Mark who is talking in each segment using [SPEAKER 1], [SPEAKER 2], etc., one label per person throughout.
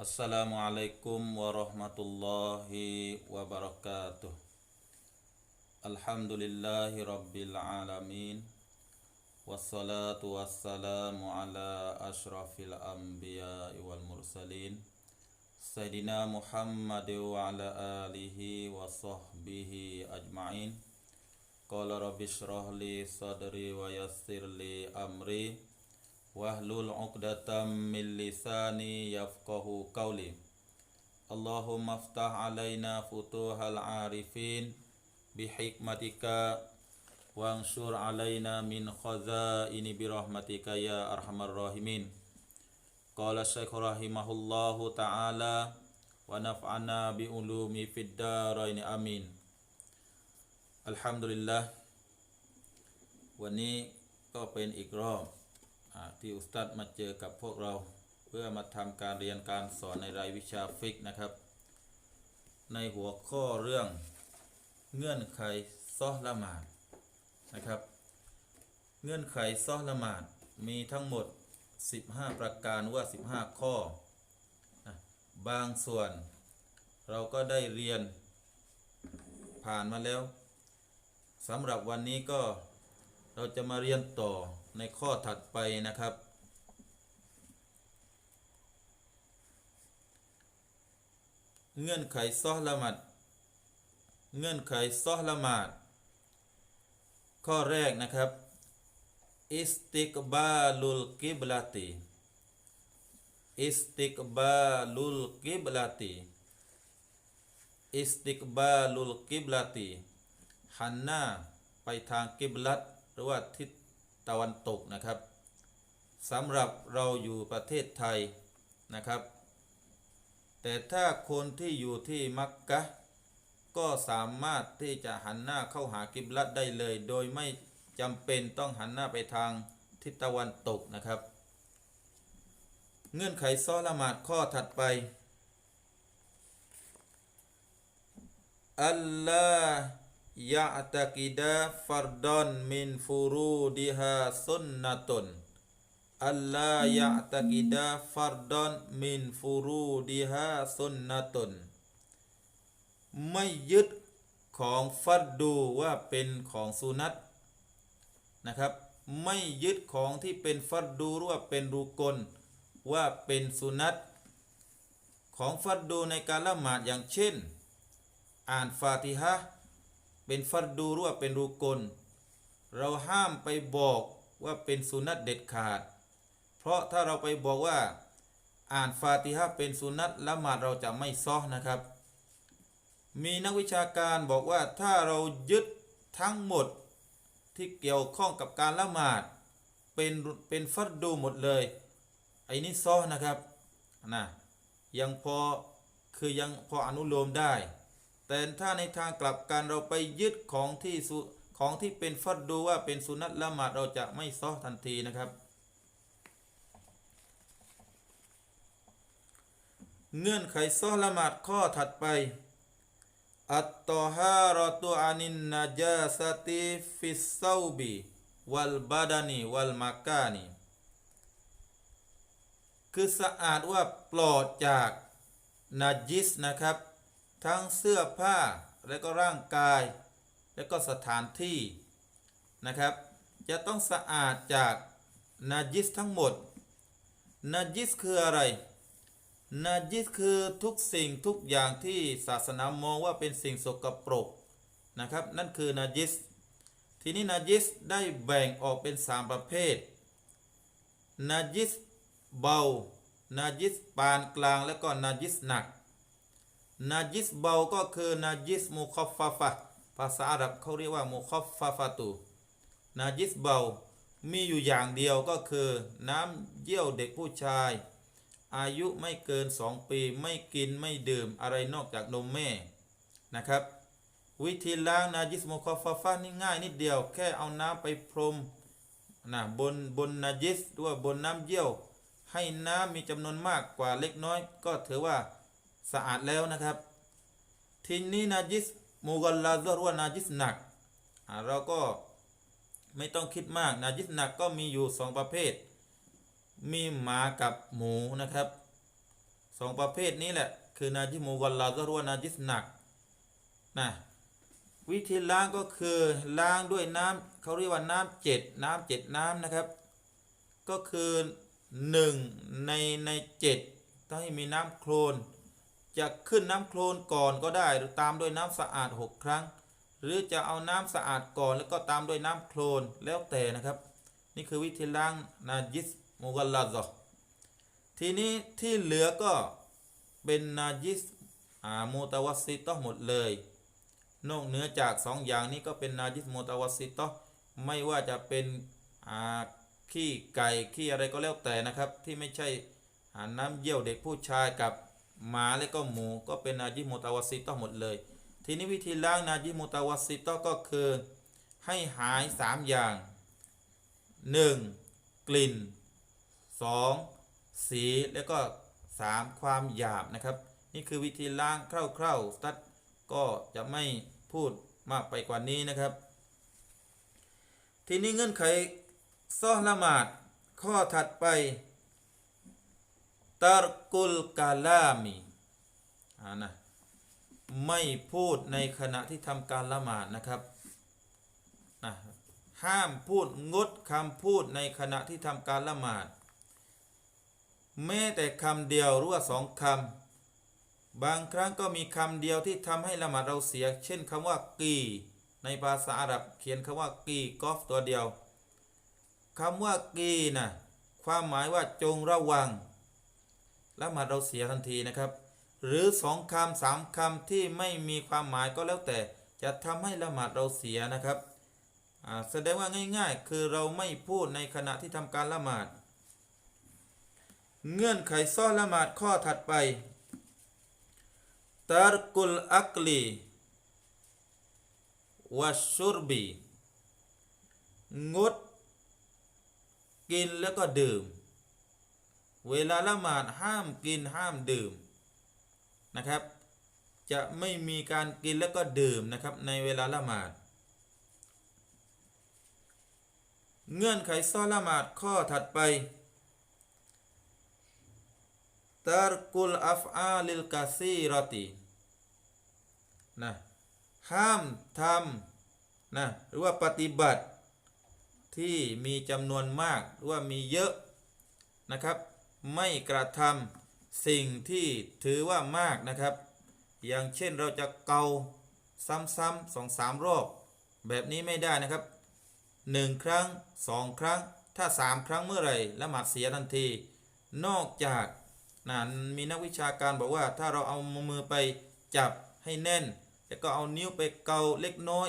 [SPEAKER 1] Assalamu alaikum warahmatullahi wabarakatuh. Alhamdulillahi rabbil alamin. Wassalatu wassalamu ala ashrafil anbiya wal mursalin. Sayyidina Muhammad wa ala alihi wa sahbihi ajma'in. Qala rabbi shrah li sadri wa yassir li amri wahlul 'uqdatam min lisani yafqahu qawli. Allahumma aftah alaina futuhal arifin bihikmatika wangsur علينا min khazaini birahmatika ya arhamar rahimin. Qala Syekh ta'ala wa naf'ana bi ulumi fid darain amin. Alhamdulillah wani kau pengen ikram ที่อุสตัดมาเจอกับพวกเราเพื่อมาทำการเรียนการสอนในรายวิชาฟิกนะครับ ในหัวข้อเรื่องเงื่อนไขซอละหมาดนะครับ เงื่อนไขซอละหมาดมีทั้งหมด 15 ประการว่า 15 ข้อ บางส่วนเราก็ได้เรียนผ่านมาแล้วสำหรับวันนี้ก็เราจะมาเรียนต่อ ในข้อถัดไปนะครับ เงื่อนไขซอละหมัด เงื่อนไขซอละหมาด ข้อแรกนะครับอิสติกบาลุลกิบลาติอิสติกบาลุลกิบลาติอิสติกบาลุลกิบลาติหันหน้าไปทางกิบลัตหรือว่าทิศ ตะวันตกนะครับสำหรับเราอยู่ประเทศไทยนะครับ แต่ถ้าคนที่อยู่ที่มักกะก็สามารถที่จะหันหน้าเข้าหากิบลัตได้เลย โดยไม่จำเป็นต้องหันหน้าไปทางทิศตะวันตกนะครับ เงื่อนไขซ้อละหมาดข้อถัดไปอัลลา ยะตะกิดาฟัรดอนมินฟูรูดิฮาสุนนะตุนอัลลายะตะกิดาฟัรดอนมินฟูรูดิฮาสุนนะตุนไม่ยึดของฟัดดูว่าเป็นของสุนัตนะครับ ไม่ยึดของที่เป็นฟัดดูหรือว่าเป็นรูกลว่าเป็นสุนัตของฟัดดูในการละหมาดอย่างเช่น อ่านฟาติฮะ เป็นฟัดดูหรือว่าเป็นรูกล เราห้ามไปบอกว่าเป็นสุนัตเด็ดขาด เพราะถ้าเราไปบอกว่าอ่านฟาติฮะเป็นสุนัตละหมาดเราจะไม่ซ้อนะครับ มีนักวิชาการบอกว่าถ้าเรายึดทั้งหมดที่เกี่ยวข้องกับการละหมาด เป็นเป็นฟัดดูหมดเลยไอ้นี่ซ้อนะครับนะยังพอคือยังพออนุโลมได้ แต่ถ้าในทางกลับกันเราไปยึดของที่สุของที่เป็นฟัดดูว่าเป็นสุนัตละหมาดเราจะไม่ซ้อทันทีนะครับ เงื่อนไขซ้อละหมาดข้อถัดไป อัตตอฮารอตุอานินนาจาสติฟิสซาบีวัลบาดานีวัลมากานีคือสะอาดว่าปลอดจากนาจิสนะครับ ทั้งเสื้อผ้าและก็ร่างกาย และก็สถานที่นะครับ จะต้องสะอาดจากนาจิสทั้งหมดนาจิสคืออะไรนาจิสคือทุกสิ่งทุกอย่างที่ศาสนามองว่าเป็นสิ่งสกปรกนะครับ นั่นคือนาจิสทีนี้นาจิสได้แบ่งออกเป็นสามประเภทนาจิสเบานาจิสปานกลางและก็นาจิสหนัก นาจิสเบาก็คือนาจิสมุคอฟฟาฟะภาษาอาหรับเขาเรียกว่ามุคอฟฟาฟาตูนาจิสเบา มีอยู่อย่างเดียวก็คือ น้ำเยี่ยวเด็กผู้ชาย อายุไม่เกินสองปีไม่กินไม่ดื่มอะไรนอกจากนมแม่นะครับ วิธีล้างนาจิสโมคอฟาฟานี่ง่ายนิดเดียว แค่เอาน้ำไปพรมนะบนบนนาจิสหรือว่าบนน้ำเยี่ยว ให้น้ำมีจำนวนมากกว่าเล็กน้อย ก็ถือว่า สะอาดแล้วนะครับ ทีนี้นาจิสมูกัลลาซหรือว่านาจิสหนักเราก็ไม่ต้องคิดมากนาจิสหนักก็มีอยู่สองประเภท มีหมากับหมูนะครับสองประเภทนี้แหละคือนาจิสมุกัลลาซะหรือว่านาจิสหนักนะวิธีล้างก็คือล้างด้วยน้ำเขาเรียกว่าน้ำเจ็ดน้ำเจ็ดน้ำนะครับ ก็คือหนึ่งในในเจ็ดถ้าให้มีน้ำโคลน จะขึ้นน้ำโคลนก่อนก็ได้หรือตามด้วยน้ำสะอาดหกครั้ง หรือจะเอาน้ำสะอาดก่อนแล้วก็ตามด้วยน้ำโคลนแล้วแต่นะครับ นี่คือวิธีล้างนาจิสมุกัลลาซะทีนี้ที่เหลือก็เป็นนาจิสอามูตะวัซิตอหมดเลย นอกเหนือจากสองอย่างนี้ก็เป็นนาจิสมูตะวัซิตอไม่ว่าจะเป็นอาขี้ไก่ขี้อะไรก็แล้วแต่นะครับ ที่ไม่ใช่อาน้ำเยี่ยวเด็กผู้ชายกับ หมาและก็หมูก็เป็นนาจิมูตะวัสซิตหมดเลย ทีนี้วิธีล้างนาจิมูตะวัสซิตก็คือให้หายสามอย่าง 1. กลิ่น 2. สีแล้วก็ 3. ความหยาบนะครับ นี่คือวิธีล้างคร่าวๆตัดก็จะไม่พูดมากไปกว่านี้นะครับ ทีนี้เงื่อนไขซ่อละหมาดข้อถัดไป ตรกุลกาลามีอานะไม่พูดในขณะที่ทำการละหมาดนะครับนะห้ามพูดงดคำพูดในขณะที่ทำการละหมาด แม้แต่คำเดียวหรือว่าสองคำบางครั้งก็มีคำเดียวที่ทำให้ละหมาดเราเสีย เช่นคำว่ากีในภาษาอาหรับเขียนคำว่ากีกอฟตัวเดียวคำว่ากีนะความหมายว่าจงระวัง ละหมาดเราเสียทันทีนะครับ หรือสองคำสามคำที่ไม่มีความหมายก็แล้วแต่จะทำให้ละหมาดเราเสียนะครับแสดงว่าง่ายๆ คือเราไม่พูดในขณะที่ทำการละหมาด เงื่อนไขซ่อนละหมาดข้อถัดไปตารกุลอักลีวะชุรบีงด กินแล้วก็ดื่ม เวลาละหมาดห้ามกินห้ามดื่มนะครับ จะไม่มีการกินแล้วก็ดื่มนะครับ ในเวลาละหมาด เงื่อนไขซ่อละหมาดข้อถัดไปตารกุลอัฟอาลิลกาซีรอตินะห้ามทำนะหรือว่าปฏิบัติที่มีจำนวนมาก หรือว่ามีเยอะนะครับ ไม่กระทำสิ่งที่ถือว่ามากนะครับ อย่างเช่นเราจะเกาซ้ำๆสองสามรอบ แบบนี้ไม่ได้นะครับหนึ่งครั้งสองครั้ง ถ้าสามครั้งเมื่อไหร่ละหมาดเสียทันที นอกจากนะมีนักวิชาการบอกว่า ถ้าเราเอามือไปจับให้แน่น แล้วก็เอานิ้วไปเกาเล็กน้อย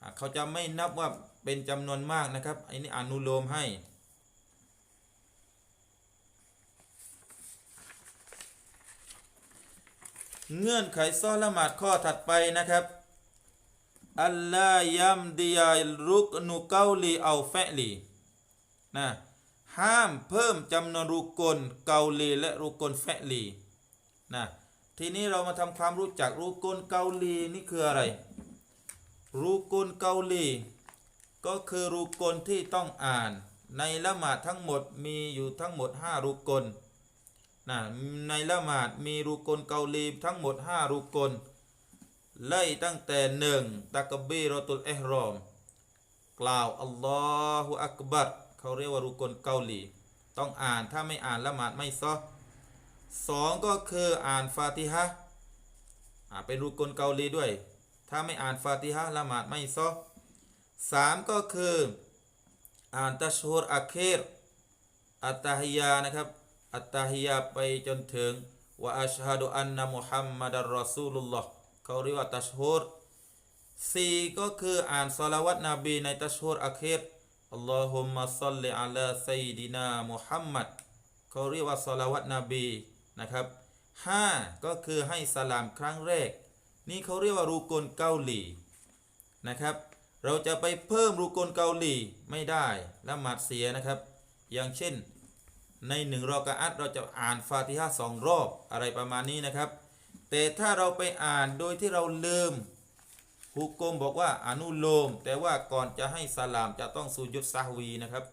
[SPEAKER 1] อเขาจะไม่นับว่าเป็นจำนวนมากนะครับอันนี้อนุโลมให้ เงื่อนไขซ้อนละหมาดข้อถัดไปนะครับอัลลายัมดิยารุกนุเกาลีเอาแฟลีนะห้ามเพิ่มจำนวนรุกลเกาลีและรุกลแฟลีนะทีนี้เรามาทำความรู้จักรุกลเกาลีนี่คืออะไร รุกลเกาลีก็คือรุกลที่ต้องอ่าน ในละหมาดทั้งหมดมีอยู่ทั้งหมด 5 รุกล นะในละหมาดมีรุกลเกาลีทั้งหมด 5 รุกลไล่ตั้งแต่หนึ่งตักบีรอตุลเอฮรอม กล่าวอัลลอฮฺอักบัรเขาเรียกว่ารุกลเกาหลีต้องอ่านถ้าไม่อ่านละหมาดไม่ซอสองก็คืออ่านฟาติฮะอ่าเป็นรุกลเกาหลีด้วย ถ้าไม่อ่านฟาติฮะละหมาดไม่ซอสามก็คืออ่านตัชฮุรอัคเครอัตตาฮิยานะครับ อัตตาฮิยาไปจนถึงว่าอัชฮะดุอันนะมุฮัมมัดอัลรอซูลุลลอฮ์เขาเรียกว่าตัชฮุรสี่ก็คืออ่านสลาวัตนบีในตัชฮุรอัคเครอัลลอฮุมมะซัลลิอัลาซัยดินามุฮัมมัดเขาเรียกว่าสลาวัตนบีนะครับห้าก็คือให้สลามครั้งแรก นี่เขาเรียกว่ารูกลเกาหลีนะครับ เราจะไปเพิ่มรูกลเกาหลีไม่ได้ละหมาดเสียนะครับ อย่างเช่น ในหนึ่งรอกะอัตเราจะอ่านฟาติฮะสองรอบอะไรประมาณนี้นะครับ แต่ถ้าเราไปอ่านโดยที่เราลืมฮุกกลมบอกว่าอนุโลม แต่ว่าก่อนจะให้สลามจะต้องสูญยุดซาวีนะครับ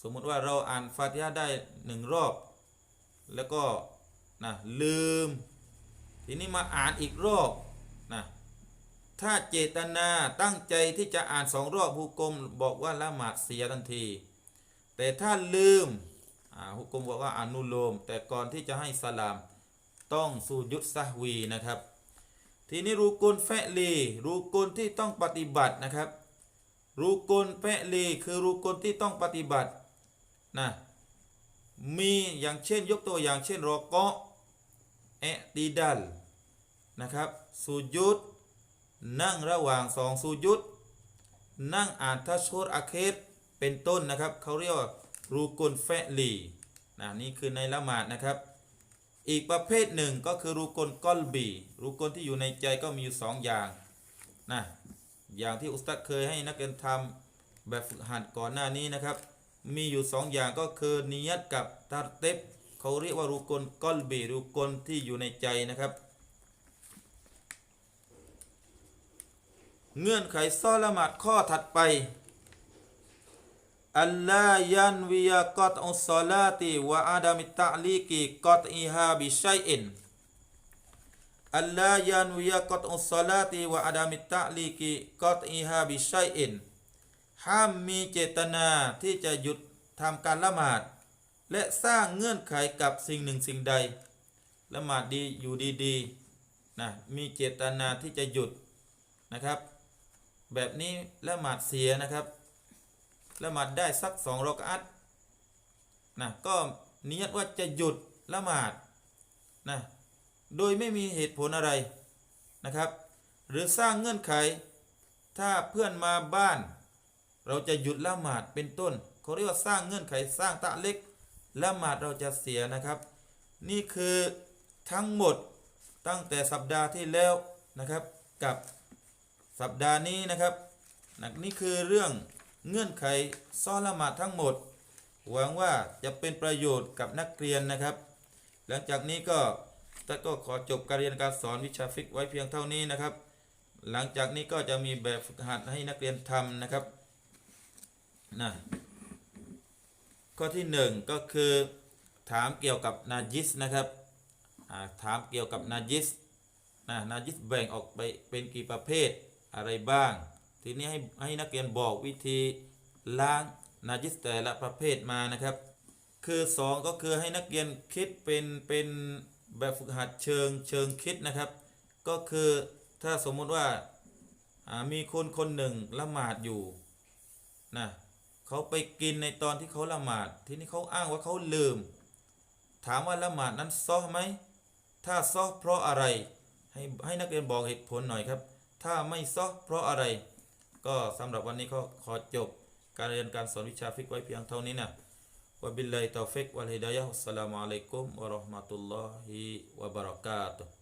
[SPEAKER 1] สมมุติว่าเราอ่านฟาติฮะได้หนึ่งรอบ แล้วก็นะลืม ทีนี้มาอ่านอีกรอบนะถ้าเจตนาตั้งใจที่จะอ่านสองรอบฮุกกลมบอกว่าละหมาดเสียทันที แต่ถ้าลืม ฮุกกลมบอกว่าอนุโลม แต่ก่อนที่จะให้สลาม ต้องสูยุดซะวีนะครับ ทีนี้รูกุลแฟลี รูกุลที่ต้องปฏิบัตินะครับ รูกุลแฟลีคือรูกุลที่ต้องปฏิบัตินะมีอย่างเช่นยกตัวอย่างเช่นรอกะเอติดัลนะครับสุยุดนั่งระหว่างสองสุยุดนั่งอ่านทัชฮุดอาเคสเป็นต้นนะครับเขาเรียกว่า รูกุลแฟลีนะนี่คือในละหมาดนะครับ อีกประเภทหนึ่งก็คือรูกลกอลบี รูกลที่อยู่ในใจก็มีอยู่สองอย่างนะอย่างที่อุสตัดเคยให้นักเรียนทำแบบฝึกหัดก่อนหน้านี้นะครับ มีอยู่สองอย่างก็คือนิยัตกับตาเต็บเขาเรียกว่ารูกลกอลบีรูกลที่อยู่ในใจนะครับ เงื่อนไขซ้อละหมาดข้อถัดไป อัลลายันวิยากอตอุสลาติวะอาดามิตะลีกิกอตอิฮาบิชัยอินอัลลายันวิยากอตอุสลาติวะอาดามิตะลีกิกอตอิฮาบิชัยอินห้ามมีเจตนาที่จะหยุดทำการละหมาด และสร้างเงื่อนไขกับสิ่งหนึ่งสิ่งใด ละหมาดดีอยู่ดีๆนะมีเจตนาที่จะหยุดนะครับ แบบนี้ละหมาดเสียนะครับ ละหมาดได้สักสองรอกอัตนะก็นิยตว่าจะหยุดละหมาดนะโดยไม่มีเหตุผลอะไรนะครับ หรือสร้างเงื่อนไข ถ้าเพื่อนมาบ้าน เราจะหยุดละหมาดเป็นต้นเขาเรียกว่าสร้างเงื่อนไขสร้างตะเล็กละหมาดเราจะเสียนะครับ นี่คือทั้งหมดตั้งแต่สัปดาห์ที่แล้วนะครับกับสัปดาห์นี้นะครับนี่คือเรื่อง เงื่อนไขซ้อนละหมาดทั้งหมด หวังว่าจะเป็นประโยชน์กับนักเรียนนะครับ หลังจากนี้ก็ตัก็ขอจบการเรียนการสอนวิชาฟิกไว้เพียงเท่านี้นะครับ หลังจากนี้ก็จะมีแบบฝึกหัดให้นักเรียนทำนะครับนะข้อที่หนึ่งก็คือถามเกี่ยวกับนาจิสนะครับถามเกี่ยวกับนาจิสนะนาจิสแบ่งออกไปเป็นกี่ประเภทอะไรบ้าง ทีนี้ให้ให้นักเรียนบอกวิธีล้างนาจิสแต่ละประเภทมานะครับ คือสองก็คือให้นักเรียนคิดเป็นเป็นแบบฝึกหัดเชิงเชิงคิดนะครับ ก็คือถ้าสมมุติว่ามีคนคนหนึ่งละหมาดอยู่นะเขาไปกินในตอนที่เขาละหมาด ทีนี้เขาอ้างว่าเขาลืม ถามว่าละหมาดนั้นซ้อไหมถ้าซ้อเพราะอะไรให้ให้นักเรียนบอกเหตุผลหน่อยครับ ถ้าไม่ซ้อเพราะอะไร ก็สำหรับวันนี้ก็ขอจบการเรียนการสอนวิชาฟิกไว้เพียงเท่านี้นะวบิลลาฮิตอฟิกวัลฮิดายะฮุสสลามุอะลัยกุมวะราะห์มะตุลลอฮิวะบะเราะกาตุฮ์